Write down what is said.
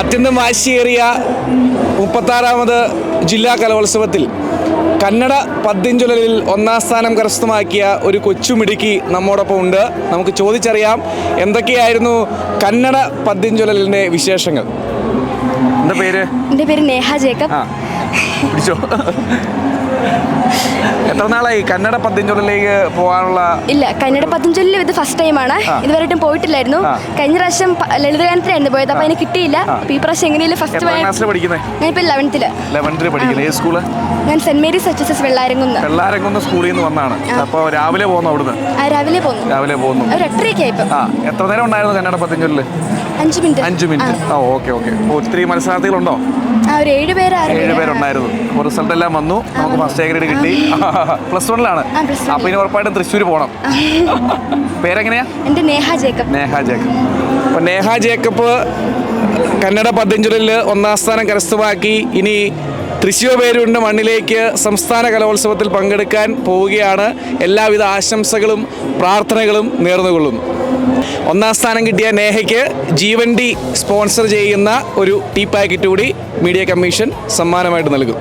അത്യന്തം വാശിയേറിയ മുപ്പത്താറാമത് ജില്ലാ കലോത്സവത്തിൽ കന്നഡ പദ്യഞ്ചൊല്ലിൽ ഒന്നാം സ്ഥാനം കരസ്ഥമാക്കിയ ഒരു കൊച്ചുമിടുക്കി നമ്മോടൊപ്പം ഉണ്ട്. നമുക്ക് ചോദിച്ചറിയാം എന്തൊക്കെയായിരുന്നു കന്നഡ പദ്യഞ്ചൊല്ലിന്റെ വിശേഷങ്ങൾ? എന്താ പേര്? എന്റെ പേര് നേഹ ജേക്കബ്. എത്ര നാളായി? കന്നഡ പത്തഞ്ചൊല്ലിലേക്ക് പോകാനുള്ള ഇല്ല കന്നഡ പത്തഞ്ചൊല്ലിൽ ഇത് ഫസ്റ്റ് ടൈമാണ് ഇതുവരെയായിട്ടും പോയിട്ടില്ലായിരുന്നു. കഴിഞ്ഞ പ്രാവശ്യം ലളിതഗാനത്തിലായിരുന്നു പോയത്. അപ്പോൾ അതിന് കിട്ടിയില്ല. അപ്പോൾ ഈ പ്രാവശ്യം എങ്ങനെയും ഫസ്റ്റ് ക്ലാസ്സിൽ പഠിക്കുന്നത് ഞാനിപ്പോൾ ലെവൻത്തിൽ ലെവൻത്തിൽ പഠിക്കുന്നത് ഏത് സ്കൂൾ ഞാൻ Saint Mary's H S S Vellaramkunnu. Vellaramkunnu സ്കൂളിൽ നിന്ന് വന്നാണ്. അപ്പോൾ രാവിലെ പോകുന്നു അവിടുന്ന്? രാവിലെ പോകുന്നു. രാവിലെ പോകുന്നു. ഒരു എട്ടരയ്ക്കായി ആ. എത്ര നേരം ഉണ്ടായിരുന്നു കന്നഡ പത്തഞ്ചൊല്ലിൽ അഞ്ച് മിനിറ്റ്. അഞ്ച് മിനിറ്റ്. ആ. Okay okay. ഒത്തിരി മത്സരാർത്ഥികളുണ്ടോ? ഏഴ് പേരുണ്ടായിരുന്നു. അപ്പോൾ റിസൾട്ട് എല്ലാം വന്നു. നമുക്ക് ഫസ്റ്റ് ഗ്രേഡ് കിട്ടി. പ്ലസ് വണ്ണിലാണ് അപ്പോൾ ഇനി ഉറപ്പായിട്ടും തൃശ്ശൂർ പോകണം പേരെങ്ങനെയാ? എന്റെ നേഹ ജേക്കബ്. നേഹ ജേക്കബ്. അപ്പോൾ നേഹ ജേക്കബ് കന്നഡ പദ്യഞ്ചുരലിൽ ഒന്നാം സ്ഥാനം കരസ്ഥമാക്കി. ഇനി തൃശ്ശൂർ പേരുണ്ട് മണ്ണിലേക്ക് സംസ്ഥാന കലോത്സവത്തിൽ പങ്കെടുക്കാൻ പോവുകയാണ്. എല്ലാവിധ ആശംസകളും പ്രാർത്ഥനകളും നേർന്നുകൊള്ളുന്നു. ഒന്നാം സ്ഥാനം കിട്ടിയ നേഹയ്ക്ക് ജീവൻഡി സ്പോൺസർ ചെയ്യുന്ന ഒരു ടീ പാക്കറ്റ് കൂടി മീഡിയ കമ്മീഷൻ സമ്മാനമായിട്ട് നൽകും.